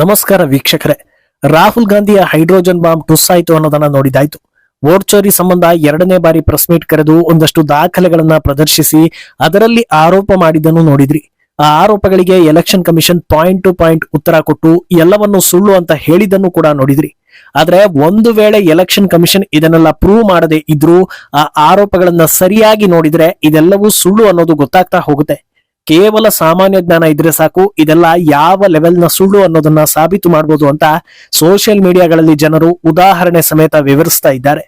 ನಮಸ್ಕಾರ ವೀಕ್ಷಕರೇ. ರಾಹುಲ್ ಗಾಂಧಿಯ ಹೈಡ್ರೋಜನ್ ಬಾಂಬ್ ಟುಸ್ ಆಯ್ತು ಅನ್ನೋದನ್ನ ನೋಡಿದಾಯ್ತು. ವೋಟ್ ಸಂಬಂಧ ಎರಡನೇ ಬಾರಿ ಪ್ರೆಸ್ ಮೀಟ್ ಕರೆದು ಒಂದಷ್ಟು ದಾಖಲೆಗಳನ್ನ ಪ್ರದರ್ಶಿಸಿ ಅದರಲ್ಲಿ ಆರೋಪ ಮಾಡಿದ್ದನ್ನು ನೋಡಿದ್ರಿ. ಆ ಆರೋಪಗಳಿಗೆ election commission point to point ಉತ್ತರ ಕೊಟ್ಟು ಎಲ್ಲವನ್ನು ಸುಳ್ಳು ಅಂತ ಹೇಳಿದ್ದನ್ನು ಕೂಡ ನೋಡಿದ್ರಿ. ಆದ್ರೆ ಒಂದು ವೇಳೆ ಎಲೆಕ್ಷನ್ ಕಮಿಷನ್ ಇದನ್ನೆಲ್ಲ ಪ್ರೂವ್ ಮಾಡದೇ ಇದ್ರೂ ಆ ಆರೋಪಗಳನ್ನ ಸರಿಯಾಗಿ ನೋಡಿದ್ರೆ ಇದೆಲ್ಲವೂ ಸುಳ್ಳು ಅನ್ನೋದು ಗೊತ್ತಾಗ್ತಾ ಹೋಗುತ್ತೆ. ಕೇವಲ ಸಾಮಾನ್ಯ ಜ್ಞಾನ ಇದ್ರೆ ಸಾಕು. ಇದೆಲ್ಲ ಯಾವ ಲೆವೆಲ್ನ ಸುಳ್ಳು ಅನ್ನೋದನ್ನ ಸಾಬೀತು ಮಾಡಬಹುದು ಅಂತ ಸೋಷಿಯಲ್ ಮೀಡಿಯಾಗಳಲ್ಲಿ ಜನರು ಉದಾಹರಣೆ ಸಮೇತ ವಿವರಿಸ್ತಾ ಇದ್ದಾರೆ.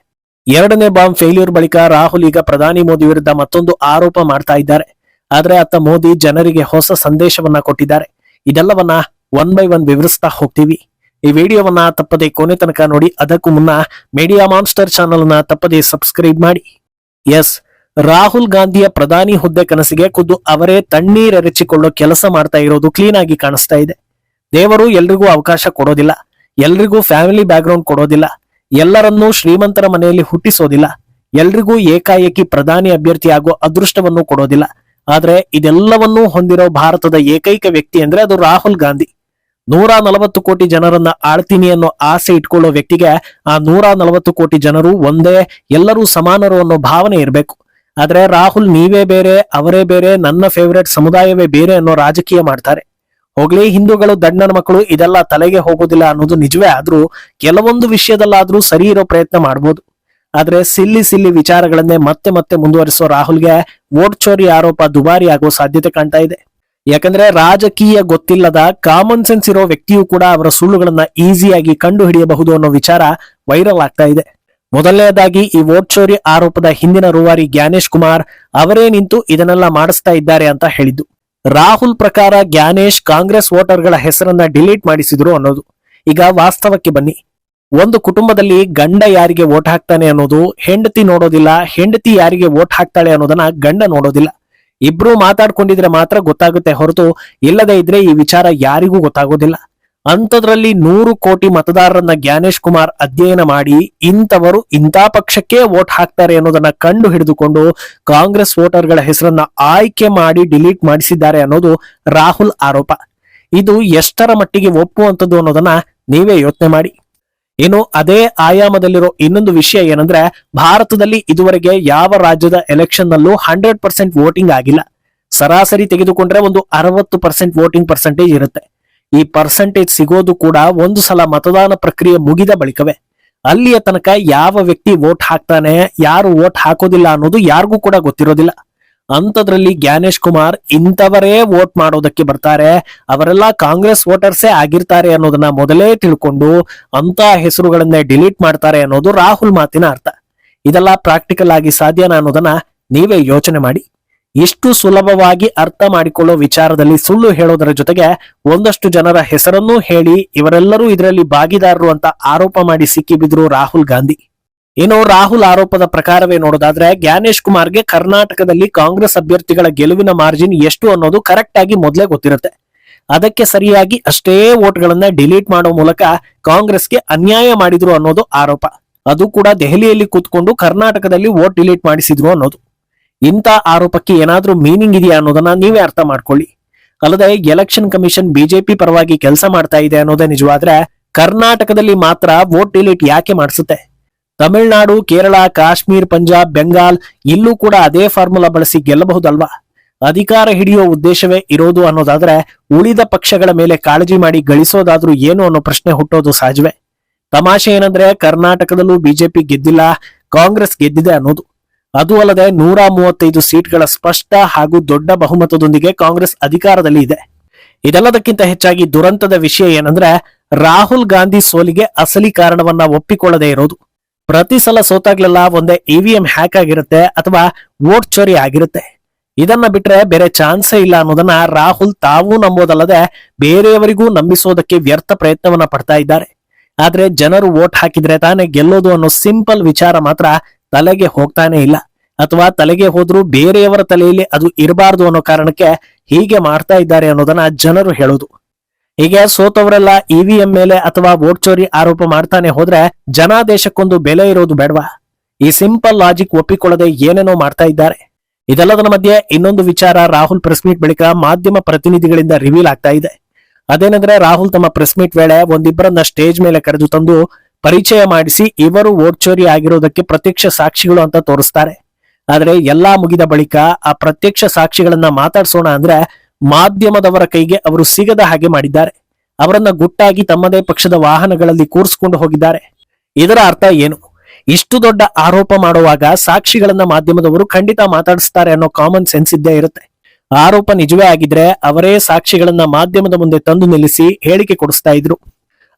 ಎರಡನೇ ಬಾಂಬ್ ಫೇಲ್ಯೂರ್ ಬಳಿಕ ರಾಹುಲ್ ಈಗ ಪ್ರಧಾನಿ ಮೋದಿ ವಿರುದ್ಧ ಮತ್ತೊಂದು ಆರೋಪ ಮಾಡ್ತಾ ಇದ್ದಾರೆ. ಆದ್ರೆ ಅತ್ತ ಮೋದಿ ಜನರಿಗೆ ಹೊಸ ಸಂದೇಶವನ್ನ ಕೊಟ್ಟಿದ್ದಾರೆ. ಇದೆಲ್ಲವನ್ನ ಒನ್ ಬೈ ಒನ್ ವಿವರಿಸ್ತಾ ಹೋಗ್ತೀವಿ. ಈ ವಿಡಿಯೋವನ್ನ ತಪ್ಪದೆ ಕೊನೆ ತನಕ ನೋಡಿ, ಅದಕ್ಕೂ ಮುನ್ನ ಮೀಡಿಯಾ ಮಾನ್ಸ್ಟರ್ ಚಾನಲ್ನ ತಪ್ಪದೆ ಸಬ್ಸ್ಕ್ರೈಬ್ ಮಾಡಿ. ಎಸ್ ರಾಹುಲ್ ಗಾಂಧಿಯ ಪ್ರಧಾನಿ ಹುದ್ದೆ ಕನಸಿಗೆ ಖುದ್ದು ಅವರೇ ತಣ್ಣೀರೆರಚಿಕೊಳ್ಳೋ ಕೆಲಸ ಮಾಡ್ತಾ ಇರೋದು ಕ್ಲೀನ್ ಆಗಿ ಕಾಣಿಸ್ತಾ ಇದೆ. ದೇವರು ಎಲ್ರಿಗೂ ಅವಕಾಶ ಕೊಡೋದಿಲ್ಲ, ಎಲ್ರಿಗೂ ಫ್ಯಾಮಿಲಿ ಬ್ಯಾಕ್ಗ್ರೌಂಡ್ ಕೊಡೋದಿಲ್ಲ, ಎಲ್ಲರನ್ನೂ ಶ್ರೀಮಂತರ ಮನೆಯಲ್ಲಿ ಹುಟ್ಟಿಸೋದಿಲ್ಲ, ಎಲ್ರಿಗೂ ಏಕಾಏಕಿ ಪ್ರಧಾನಿ ಅಭ್ಯರ್ಥಿ ಆಗೋ ಅದೃಷ್ಟವನ್ನು ಕೊಡೋದಿಲ್ಲ. ಆದ್ರೆ ಇದೆಲ್ಲವನ್ನೂ ಹೊಂದಿರೋ ಭಾರತದ ಏಕೈಕ ವ್ಯಕ್ತಿ ಅಂದ್ರೆ ಅದು ರಾಹುಲ್ ಗಾಂಧಿ. ನೂರ ನಲವತ್ತು ಕೋಟಿ ಜನರನ್ನ ಆಳ್ತೀನಿ ಅನ್ನೋ ಆಸೆ ಇಟ್ಕೊಳ್ಳೋ ವ್ಯಕ್ತಿಗೆ ಆ ನೂರ ನಲವತ್ತು ಕೋಟಿ ಜನರು ಒಂದೇ, ಎಲ್ಲರೂ ಸಮಾನರು ಅನ್ನೋ ಭಾವನೆ ಇರಬೇಕು. ಆದ್ರೆ ರಾಹುಲ್ ನೀವೇ ಬೇರೆ, ಅವರೇ ಬೇರೆ, ನನ್ನ ಫೇವರೇಟ್ ಸಮುದಾಯವೇ ಬೇರೆ ಅನ್ನೋ ರಾಜಕೀಯ ಮಾಡ್ತಾರೆ. ಹೋಗ್ಲಿ, ಹಿಂದೂಗಳು ದಣ್ಣನ ಮಕ್ಕಳು, ಇದೆಲ್ಲ ತಲೆಗೆ ಹೋಗೋದಿಲ್ಲ ಅನ್ನೋದು ನಿಜವೇ. ಆದ್ರೂ ಕೆಲವೊಂದು ವಿಷಯದಲ್ಲಾದ್ರೂ ಸರಿ ಇರೋ ಪ್ರಯತ್ನ ಮಾಡ್ಬೋದು. ಆದ್ರೆ ಸಿಲ್ಲಿ ಸಿಲ್ಲಿ ವಿಚಾರಗಳನ್ನೇ ಮತ್ತೆ ಮತ್ತೆ ಮುಂದುವರಿಸೋ ರಾಹುಲ್ಗೆ ವೋಟ್ ಚೋರಿ ಆರೋಪ ದುಬಾರಿ ಆಗೋ ಸಾಧ್ಯತೆ ಕಾಣ್ತಾ ಇದೆ. ಯಾಕಂದ್ರೆ ರಾಜಕೀಯ ಗೊತ್ತಿಲ್ಲದ ಕಾಮನ್ ಸೆನ್ಸ್ ಇರೋ ವ್ಯಕ್ತಿಯು ಕೂಡ ಅವರ ಸುಳ್ಳುಗಳನ್ನ ಈಸಿಯಾಗಿ ಕಂಡು ಹಿಡಿಯಬಹುದು ಅನ್ನೋ ವಿಚಾರ ವೈರಲ್ ಆಗ್ತಾ ಇದೆ. ಮೊದಲನೆಯದಾಗಿ ಈ ವೋಟ್ ಚೋರಿ ಆರೋಪದ ಹಿಂದಿನ ರೂವಾರಿ ಜ್ಞಾನೇಶ್ ಕುಮಾರ್ ಅವರೇ ನಿಂತು ಇದನ್ನೆಲ್ಲ ಮಾಡಿಸ್ತಾ ಇದ್ದಾರೆ ಅಂತ ಹೇಳಿದ್ದು. ರಾಹುಲ್ ಪ್ರಕಾರ ಜ್ಞಾನೇಶ್ ಕಾಂಗ್ರೆಸ್ ವೋಟರ್ಗಳ ಹೆಸರನ್ನ ಡಿಲೀಟ್ ಮಾಡಿಸಿದ್ರು ಅನ್ನೋದು. ಈಗ ವಾಸ್ತವಕ್ಕೆ ಬನ್ನಿ. ಒಂದು ಕುಟುಂಬದಲ್ಲಿ ಗಂಡ ಯಾರಿಗೆ ವೋಟ್ ಹಾಕ್ತಾನೆ ಅನ್ನೋದು, ಹೆಂಡತಿ ನೋಡೋದಿಲ್ಲ, ಹೆಂಡತಿ ಯಾರಿಗೆ ವೋಟ್ ಹಾಕ್ತಾಳೆ ಅನ್ನೋದನ್ನ ಗಂಡ ನೋಡೋದಿಲ್ಲ. ಇಬ್ರು ಮಾತಾಡ್ಕೊಂಡಿದ್ರೆ ಮಾತ್ರ ಗೊತ್ತಾಗುತ್ತೆ ಹೊರತು ಇಲ್ಲದೆ ಇದ್ರೆ ಈ ವಿಚಾರ ಯಾರಿಗೂ ಗೊತ್ತಾಗೋದಿಲ್ಲ. ಅಂಥದ್ರಲ್ಲಿ ನೂರು ಕೋಟಿ ಮತದಾರರನ್ನ ಜ್ಞಾನೇಶ್ ಕುಮಾರ್ ಅಧ್ಯಯನ ಮಾಡಿ ಇಂಥವರು ಇಂಥ ಪಕ್ಷಕ್ಕೆ ವೋಟ್ ಹಾಕ್ತಾರೆ ಅನ್ನೋದನ್ನ ಕಂಡು ಹಿಡಿದುಕೊಂಡು ಕಾಂಗ್ರೆಸ್ ವೋಟರ್ಗಳ ಹೆಸರನ್ನ ಆಯ್ಕೆ ಮಾಡಿ ಡಿಲೀಟ್ ಮಾಡಿಸಿದ್ದಾರೆ ಅನ್ನೋದು ರಾಹುಲ್ ಆರೋಪ. ಇದು ಎಷ್ಟರ ಮಟ್ಟಿಗೆ ಒಪ್ಪುವಂಥದ್ದು ಅನ್ನೋದನ್ನ ನೀವೇ ಯೋಚನೆ ಮಾಡಿ. ಇನ್ನು ಅದೇ ಆಯಾಮದಲ್ಲಿರೋ ಇನ್ನೊಂದು ವಿಷಯ ಏನಂದ್ರೆ ಭಾರತದಲ್ಲಿ ಇದುವರೆಗೆ ಯಾವ ರಾಜ್ಯದ ಎಲೆಕ್ಷನ್ ನಲ್ಲೂ ಹಂಡ್ರೆಡ್ ಪರ್ಸೆಂಟ್ ವೋಟಿಂಗ್ ಆಗಿಲ್ಲ. ಸರಾಸರಿ ತೆಗೆದುಕೊಂಡ್ರೆ ಒಂದು ಅರವತ್ತು ಪರ್ಸೆಂಟ್ ವೋಟಿಂಗ್ ಪರ್ಸೆಂಟೇಜ್ ಇರುತ್ತೆ. ಈ ಪರ್ಸೆಂಟೇಜ್ ಸಿಗೋದು ಕೂಡ ಒಂದು ಸಲ ಮತದಾನ ಪ್ರಕ್ರಿಯೆ ಮುಗಿದ ಬಳಿಕವೇ. ಅಲ್ಲಿಯ ತನಕ ಯಾವ ವ್ಯಕ್ತಿ ವೋಟ್ ಹಾಕ್ತಾನೆ, ಯಾರು ವೋಟ್ ಹಾಕೋದಿಲ್ಲ ಅನ್ನೋದು ಯಾರಿಗೂ ಕೂಡ ಗೊತ್ತಿರೋದಿಲ್ಲ. ಅಂಥದ್ರಲ್ಲಿ ಜ್ಞಾನೇಶ್ ಕುಮಾರ್ ಇಂಥವರೇ ವೋಟ್ ಮಾಡೋದಕ್ಕೆ ಬರ್ತಾರೆ, ಅವರೆಲ್ಲ ಕಾಂಗ್ರೆಸ್ ವೋಟರ್ಸೇ ಆಗಿರ್ತಾರೆ ಅನ್ನೋದನ್ನ ಮೊದಲೇ ತಿಳ್ಕೊಂಡು ಅಂತ ಹೆಸರುಗಳನ್ನೇ ಡಿಲೀಟ್ ಮಾಡ್ತಾರೆ ಅನ್ನೋದು ರಾಹುಲ್ ಮಾತಿನ ಅರ್ಥ. ಇದೆಲ್ಲ ಪ್ರಾಕ್ಟಿಕಲ್ ಆಗಿ ಸಾಧ್ಯನಾ ಅನ್ನೋದನ್ನ ನೀವೇ ಯೋಚನೆ ಮಾಡಿ. ಇಷ್ಟು ಸುಲಭವಾಗಿ ಅರ್ಥ ಮಾಡಿಕೊಳ್ಳೋ ವಿಚಾರದಲ್ಲಿ ಸುಳ್ಳು ಹೇಳೋದರ ಜೊತೆಗೆ ಒಂದಷ್ಟು ಜನರ ಹೆಸರನ್ನೂ ಹೇಳಿ ಇವರೆಲ್ಲರೂ ಇದರಲ್ಲಿ ಭಾಗಿದಾರರು ಅಂತ ಆರೋಪ ಮಾಡಿ ಸಿಕ್ಕಿಬಿದ್ರು ರಾಹುಲ್ ಗಾಂಧಿ. ಏನೋ ರಾಹುಲ್ ಆರೋಪದ ಪ್ರಕಾರವೇ ನೋಡೋದಾದ್ರೆ ಜ್ಞಾನೇಶ್ ಕುಮಾರ್ಗೆ ಕರ್ನಾಟಕದಲ್ಲಿ ಕಾಂಗ್ರೆಸ್ ಅಭ್ಯರ್ಥಿಗಳ ಗೆಲುವಿನ ಮಾರ್ಜಿನ್ ಎಷ್ಟು ಅನ್ನೋದು ಕರೆಕ್ಟ್ ಆಗಿ ಮೊದಲೇ ಗೊತ್ತಿರುತ್ತೆ. ಅದಕ್ಕೆ ಸರಿಯಾಗಿ ಅಷ್ಟೇ ವೋಟ್ಗಳನ್ನ ಡಿಲೀಟ್ ಮಾಡೋ ಮೂಲಕ ಕಾಂಗ್ರೆಸ್ಗೆ ಅನ್ಯಾಯ ಮಾಡಿದ್ರು ಅನ್ನೋದು ಆರೋಪ. ಅದು ಕೂಡ ದೆಹಲಿಯಲ್ಲಿ ಕೂತ್ಕೊಂಡು ಕರ್ನಾಟಕದಲ್ಲಿ ವೋಟ್ ಡಿಲೀಟ್ ಮಾಡಿಸಿದ್ರು ಅನ್ನೋದು. ಇಂಥ ಆರೋಪಕ್ಕೆ ಏನಾದ್ರೂ ಮೀನಿಂಗ್ ಇದೆಯಾ ಅನ್ನೋದನ್ನ ನೀವೇ ಅರ್ಥ ಮಾಡ್ಕೊಳ್ಳಿ. ಅಲ್ಲದೆ ಎಲೆಕ್ಷನ್ ಕಮಿಷನ್ ಬಿಜೆಪಿ ಪರವಾಗಿ ಕೆಲಸ ಮಾಡ್ತಾ ಇದೆ ಅನ್ನೋದೇ ನಿಜವಾದ್ರೆ ಕರ್ನಾಟಕದಲ್ಲಿ ಮಾತ್ರ ವೋಟ್ ಡಿಲೀಟ್ ಯಾಕೆ ಮಾಡಿಸುತ್ತೆ? ತಮಿಳುನಾಡು, ಕೇರಳ, ಕಾಶ್ಮೀರ್, ಪಂಜಾಬ್, ಬೆಂಗಾಲ್ ಇಲ್ಲೂ ಕೂಡ ಅದೇ ಫಾರ್ಮುಲಾ ಬಳಸಿ ಗೆಲ್ಲಬಹುದಲ್ವಾ? ಅಧಿಕಾರ ಹಿಡಿಯೋ ಉದ್ದೇಶವೇ ಇರೋದು ಅನ್ನೋದಾದ್ರೆ ಉಳಿದ ಪಕ್ಷಗಳ ಮೇಲೆ ಕಾಳಜಿ ಮಾಡಿ ಗಳಿಸೋದಾದ್ರೂ ಏನು ಅನ್ನೋ ಪ್ರಶ್ನೆ ಹುಟ್ಟೋದು ಸಹಜವೇ. ತಮಾಷೆ ಏನಂದ್ರೆ ಕರ್ನಾಟಕದಲ್ಲೂ ಬಿಜೆಪಿ ಗೆದ್ದಿಲ್ಲ, ಕಾಂಗ್ರೆಸ್ ಗೆದ್ದಿದೆ ಅನ್ನೋದು. ಅದು ಅಲ್ಲದೆ ನೂರ ಮೂವತ್ತೈದು ಸೀಟ್ಗಳ ಸ್ಪಷ್ಟ ಹಾಗೂ ದೊಡ್ಡ ಬಹುಮತದೊಂದಿಗೆ ಕಾಂಗ್ರೆಸ್ ಅಧಿಕಾರದಲ್ಲಿ ಇದೆ. ಇದೆಲ್ಲದಕ್ಕಿಂತ ಹೆಚ್ಚಾಗಿ ದುರಂತದ ವಿಷಯ ಏನಂದ್ರೆ, ರಾಹುಲ್ ಗಾಂಧಿ ಸೋಲಿಗೆ ಅಸಲಿ ಕಾರಣವನ್ನ ಒಪ್ಪಿಕೊಳ್ಳದೆ ಇರೋದು. ಪ್ರತಿ ಸಲ ಸೋತಾಗ್ಲೆಲ್ಲ ಒಂದೇ ಇವಿಎಂ ಹ್ಯಾಕ್ ಆಗಿರುತ್ತೆ ಅಥವಾ ವೋಟ್ ಚೋರಿ ಆಗಿರುತ್ತೆ. ಇದನ್ನ ಬಿಟ್ರೆ ಬೇರೆ ಚಾನ್ಸೇ ಇಲ್ಲ ಅನ್ನೋದನ್ನ ರಾಹುಲ್ ತಾವೂ ನಂಬೋದಲ್ಲದೆ ಬೇರೆಯವರಿಗೂ ನಂಬಿಸೋದಕ್ಕೆ ವ್ಯರ್ಥ ಪ್ರಯತ್ನವನ್ನ ಪಡ್ತಾ ಇದ್ದಾರೆ. ಆದ್ರೆ ಜನರು ವೋಟ್ ಹಾಕಿದ್ರೆ ತಾನೇ ಗೆಲ್ಲೋದು ಅನ್ನೋ ಸಿಂಪಲ್ ವಿಚಾರ ಮಾತ್ರ ತಲೆಗೆ ಹೋಗ್ತಾನೆ ಇಲ್ಲ ಅಥವಾ ತಲೆಗೆ ಹೋದ್ರೂ ಬೇರೆಯವರ ತಲೆಯಲ್ಲಿ ಅದು ಇರಬಾರ್ದು ಅನ್ನೋ ಕಾರಣಕ್ಕೆ ಹೀಗೆ ಮಾಡ್ತಾ ಇದ್ದಾರೆ ಅನ್ನೋದನ್ನ ಜನರು ಹೇಳೋದು. ಹೀಗೆ ಸೋತವರೆಲ್ಲ ಇವಿಎಂ ಮೇಲೆ ಅಥವಾ ವೋಟ್ ಚೋರಿ ಆರೋಪ ಮಾಡ್ತಾನೆ ಹೋದ್ರೆ ಜನಾದೇಶಕ್ಕೊಂದು ಬೆಲೆ ಇರೋದು ಬೇಡವಾ? ಈ ಸಿಂಪಲ್ ಲಾಜಿಕ್ ಒಪ್ಪಿಕೊಳ್ಳದೆ ಏನೇನೋ ಮಾಡ್ತಾ ಇದ್ದಾರೆ. ಇದೆಲ್ಲದರ ಮಧ್ಯೆ ಇನ್ನೊಂದು ವಿಚಾರ ರಾಹುಲ್ ಪ್ರೆಸ್ ಮೀಟ್ ಬಳಿಕ ಮಾಧ್ಯಮ ಪ್ರತಿನಿಧಿಗಳಿಂದ ರಿವೀಲ್ ಆಗ್ತಾ ಇದೆ. ಅದೇನಂದ್ರೆ ರಾಹುಲ್ ತಮ್ಮ ಪ್ರೆಸ್ ಮೀಟ್ ವೇಳೆ ಒಂದಿಬ್ಬರನ್ನ ಸ್ಟೇಜ್ ಮೇಲೆ ಕರೆದು ತಂದು ಪರಿಚಯ ಮಾಡಿಸಿ ಇವರು ಓಟ್ ಚೋರಿ ಆಗಿರೋದಕ್ಕೆ ಪ್ರತ್ಯಕ್ಷ ಸಾಕ್ಷಿಗಳು ಅಂತ ತೋರಿಸ್ತಾರೆ. ಆದ್ರೆ ಎಲ್ಲಾ ಮುಗಿದ ಬಳಿಕ ಆ ಪ್ರತ್ಯಕ್ಷ ಸಾಕ್ಷಿಗಳನ್ನ ಮಾತಾಡ್ಸೋಣ ಅಂದ್ರೆ ಮಾಧ್ಯಮದವರ ಕೈಗೆ ಅವರು ಸಿಗದ ಹಾಗೆ ಮಾಡಿದ್ದಾರೆ. ಅವರನ್ನ ಗುಟ್ಟಾಗಿ ತಮ್ಮದೇ ಪಕ್ಷದ ವಾಹನಗಳಲ್ಲಿ ಕೂರಿಸಿಕೊಂಡು ಹೋಗಿದ್ದಾರೆ. ಇದರ ಅರ್ಥ ಏನು? ಇಷ್ಟು ದೊಡ್ಡ ಆರೋಪ ಮಾಡುವಾಗ ಸಾಕ್ಷಿಗಳನ್ನ ಮಾಧ್ಯಮದವರು ಖಂಡಿತ ಮಾತಾಡಿಸ್ತಾರೆ ಅನ್ನೋ ಕಾಮನ್ ಸೆನ್ಸ್ ಇದ್ದೇ ಇರುತ್ತೆ. ಆರೋಪ ನಿಜವೇ ಆಗಿದ್ರೆ ಅವರೇ ಸಾಕ್ಷಿಗಳನ್ನ ಮಾಧ್ಯಮದ ಮುಂದೆ ತಂದು ನಿಲ್ಲಿಸಿ ಹೇಳಿಕೆ ಕೊಡಿಸ್ತಾ ಇದ್ರು.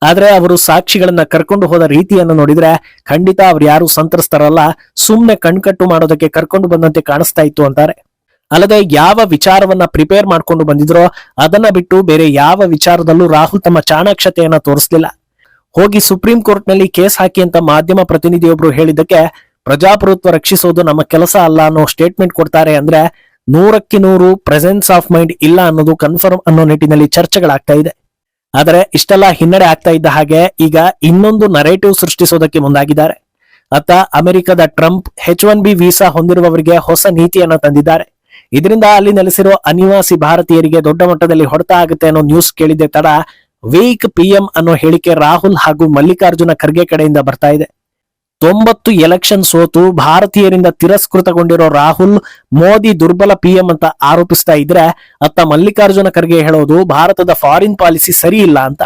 ಆದ್ರೆ ಅವರು ಸಾಕ್ಷಿಗಳನ್ನ ಕರ್ಕೊಂಡು ಹೋದ ರೀತಿಯನ್ನು ನೋಡಿದ್ರೆ ಖಂಡಿತ ಅವ್ರು ಯಾರು ಸಂತ್ರಸ್ತರಲ್ಲ, ಸುಮ್ನೆ ಕಣ್ಕಟ್ಟು ಮಾಡೋದಕ್ಕೆ ಕರ್ಕೊಂಡು ಬಂದಂತೆ ಕಾಣಿಸ್ತಾ ಇತ್ತು ಅಂತಾರೆ. ಅಲ್ಲದೆ ಯಾವ ವಿಚಾರವನ್ನ ಪ್ರಿಪೇರ್ ಮಾಡ್ಕೊಂಡು ಬಂದಿದ್ರೋ ಅದನ್ನ ಬಿಟ್ಟು ಬೇರೆ ಯಾವ ವಿಚಾರದಲ್ಲೂ ರಾಹುಲ್ ತಮ್ಮ ಚಾಣಾಕ್ಷತೆಯನ್ನ ತೋರಿಸ್ಲಿಲ್ಲ. ಹೋಗಿ ಸುಪ್ರೀಂ ಕೋರ್ಟ್ನಲ್ಲಿ ಕೇಸ್ ಹಾಕಿ ಅಂತ ಮಾಧ್ಯಮ ಪ್ರತಿನಿಧಿಯೊಬ್ರು ಹೇಳಿದ್ದಕ್ಕೆ ಪ್ರಜಾಪ್ರಭುತ್ವ ರಕ್ಷಿಸೋದು ನಮ್ಮ ಕೆಲಸ ಅಲ್ಲ ಅನ್ನೋ ಸ್ಟೇಟ್ಮೆಂಟ್ ಕೊಡ್ತಾರೆ ಅಂದ್ರೆ ನೂರಕ್ಕೆ ನೂರು ಪ್ರೆಸೆನ್ಸ್ ಆಫ್ ಮೈಂಡ್ ಇಲ್ಲ ಅನ್ನೋದು ಕನ್ಫರ್ಮ್ ಅನ್ನೋ ನಿಟ್ಟಿನಲ್ಲಿ ಚರ್ಚೆಗಳಾಗ್ತಾ ಇದೆ. ಆದರೆ ಇಷ್ಟೆಲ್ಲ ಹಿನ್ನಡೆ ಆಗ್ತಾ ಇದ್ದ ಹಾಗೆ ಈಗ ಇನ್ನೊಂದು ನರೇಟಿವ್ ಸೃಷ್ಟಿಸೋದಕ್ಕೆ ಮುಂದಾಗಿದ್ದಾರೆ. ಅತ್ತ ಅಮೆರಿಕದ Trump H one B visa ಹೊಂದಿರುವವರಿಗೆ ಹೊಸ ನೀತಿಯನ್ನು ತಂದಿದ್ದಾರೆ. ಇದರಿಂದ ಅಲ್ಲಿ ನೆಲೆಸಿರುವ ಅನಿವಾಸಿ ಭಾರತೀಯರಿಗೆ ದೊಡ್ಡ ಮಟ್ಟದಲ್ಲಿ ಹೊಡೆತ ಆಗುತ್ತೆ ಅನ್ನೋ ನ್ಯೂಸ್ ಕೇಳಿದ್ದೆ ತಡ ವೀಕ್ ಪಿಎಂ ಅನ್ನೋ ಹೇಳಿಕೆ ರಾಹುಲ್ ಹಾಗೂ ಮಲ್ಲಿಕಾರ್ಜುನ ಖರ್ಗೆ ಕಡೆಯಿಂದ ಬರ್ತಾ ಇದೆ. ತೊಂಬತ್ತು ಎಲೆಕ್ಷನ್ ಸೋತು ಭಾರತೀಯರಿಂದ ತಿರಸ್ಕೃತಗೊಂಡಿರೋ ರಾಹುಲ್ ಮೋದಿ ದುರ್ಬಲ ಪಿಎಂ ಅಂತ ಆರೋಪಿಸ್ತಾ ಇದ್ರೆ ಅತ್ತ ಮಲ್ಲಿಕಾರ್ಜುನ ಖರ್ಗೆ ಹೇಳೋದು ಭಾರತದ ಫಾರಿನ್ ಪಾಲಿಸಿ ಸರಿ ಇಲ್ಲ ಅಂತ.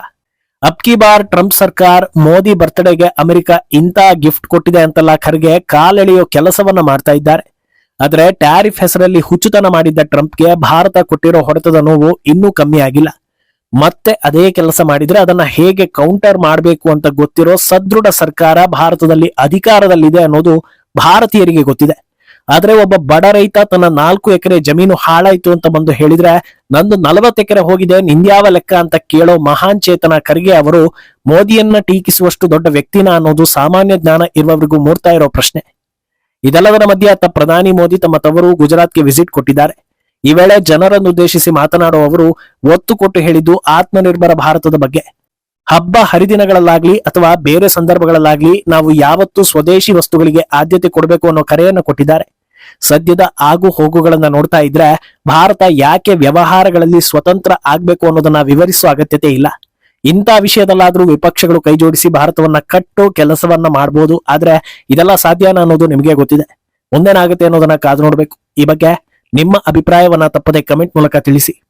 ಅಪ್ಕಿ ಬಾರ್ ಟ್ರಂಪ್ ಸರ್ಕಾರ ಮೋದಿ ಬರ್ತ್ಡೇಗೆ ಅಮೆರಿಕ ಇಂಥ ಗಿಫ್ಟ್ ಕೊಟ್ಟಿದೆ ಅಂತೆಲ್ಲ ಖರ್ಗೆ ಕಾಲೆಳೆಯೋ ಕೆಲಸವನ್ನ ಮಾಡ್ತಾ ಇದ್ದಾರೆ. ಆದ್ರೆ ಟ್ಯಾರಿಫ್ ಹೆಸರಲ್ಲಿ ಹುಚ್ಚುತನ ಮಾಡಿದ್ದ ಟ್ರಂಪ್ಗೆ ಭಾರತ ಕೊಟ್ಟಿರೋ ಹೊಡೆತದ ನೋವು ಇನ್ನೂ ಕಮ್ಮಿ ಆಗಿಲ್ಲ. ಮತ್ತೆ ಅದೇ ಕೆಲಸ ಮಾಡಿದ್ರೆ ಅದನ್ನ ಹೇಗೆ ಕೌಂಟರ್ ಮಾಡಬೇಕು ಅಂತ ಗೊತ್ತಿರೋ ಸದೃಢ ಸರ್ಕಾರ ಭಾರತದಲ್ಲಿ ಅಧಿಕಾರದಲ್ಲಿದೆ ಅನ್ನೋದು ಭಾರತೀಯರಿಗೆ ಗೊತ್ತಿದೆ. ಆದ್ರೆ ಒಬ್ಬ ಬಡ ರೈತ ತನ್ನ ನಾಲ್ಕು ಎಕರೆ ಜಮೀನು ಹಾಳಾಯ್ತು ಅಂತ ಬಂದು ಹೇಳಿದ್ರೆ, ನಂದು ನಲವತ್ತು ಎಕರೆ ಹೋಗಿದೆ, ನಿಂದ್ಯಾವ ಲೆಕ್ಕ ಅಂತ ಕೇಳೋ ಮಹಾನ್ ಚೇತನ ಖರ್ಗೆ ಅವರು ಮೋದಿಯನ್ನ ಟೀಕಿಸುವಷ್ಟು ದೊಡ್ಡ ವ್ಯಕ್ತಿನ ಅನ್ನೋದು ಸಾಮಾನ್ಯ ಜ್ಞಾನ ಇರುವವರಿಗೂ ಮೂಡ್ತಾ ಇರೋ ಪ್ರಶ್ನೆ. ಇದೆಲ್ಲದರ ಮಧ್ಯೆ ಅತ್ತ ಪ್ರಧಾನಿ ಮೋದಿ ತಮ್ಮ ತವರು ಗುಜರಾತ್ಗೆ ವಿಸಿಟ್ ಕೊಟ್ಟಿದ್ದಾರೆ. ಈ ವೇಳೆ ಜನರನ್ನುದ್ದೇಶಿಸಿ ಮಾತನಾಡುವವರು ಒತ್ತು ಕೊಟ್ಟು ಹೇಳಿದ್ದು ಆತ್ಮನಿರ್ಭರ ಭಾರತದ ಬಗ್ಗೆ. ಹಬ್ಬ ಹರಿದಿನಗಳಲ್ಲಾಗ್ಲಿ ಅಥವಾ ಬೇರೆ ಸಂದರ್ಭಗಳಲ್ಲಾಗ್ಲಿ ನಾವು ಯಾವತ್ತೂ ಸ್ವದೇಶಿ ವಸ್ತುಗಳಿಗೆ ಆದ್ಯತೆ ಕೊಡಬೇಕು ಅನ್ನೋ ಕರೆಯನ್ನು ಕೊಟ್ಟಿದ್ದಾರೆ. ಸದ್ಯದ ಆಗು ಹೋಗುಗಳನ್ನ ನೋಡ್ತಾ ಇದ್ರೆ ಭಾರತ ಯಾಕೆ ವ್ಯವಹಾರಗಳಲ್ಲಿ ಸ್ವತಂತ್ರ ಆಗ್ಬೇಕು ಅನ್ನೋದನ್ನ ವಿವರಿಸುವ ಅಗತ್ಯತೆ ಇಲ್ಲ. ಇಂಥ ವಿಷಯದಲ್ಲಾದ್ರೂ ವಿಪಕ್ಷಗಳು ಕೈಜೋಡಿಸಿ ಭಾರತವನ್ನ ಕಟ್ಟು ಕೆಲಸವನ್ನ ಮಾಡಬಹುದು ಆದ್ರೆ ಇದೆಲ್ಲ ಸಾಧ್ಯನಾ ಅನ್ನೋದು ನಿಮಗೆ ಗೊತ್ತಿದೆ. ಮುಂದೇನಾಗುತ್ತೆ ಅನ್ನೋದನ್ನ ಕಾದು ನೋಡ್ಬೇಕು. ಈ ಬಗ್ಗೆ ನಿಮ್ಮ ಅಭಿಪ್ರಾಯವನ್ನ ತಪ್ಪದೆ ಕಮೆಂಟ್ ಮೂಲಕ ತಿಳಿಸಿ.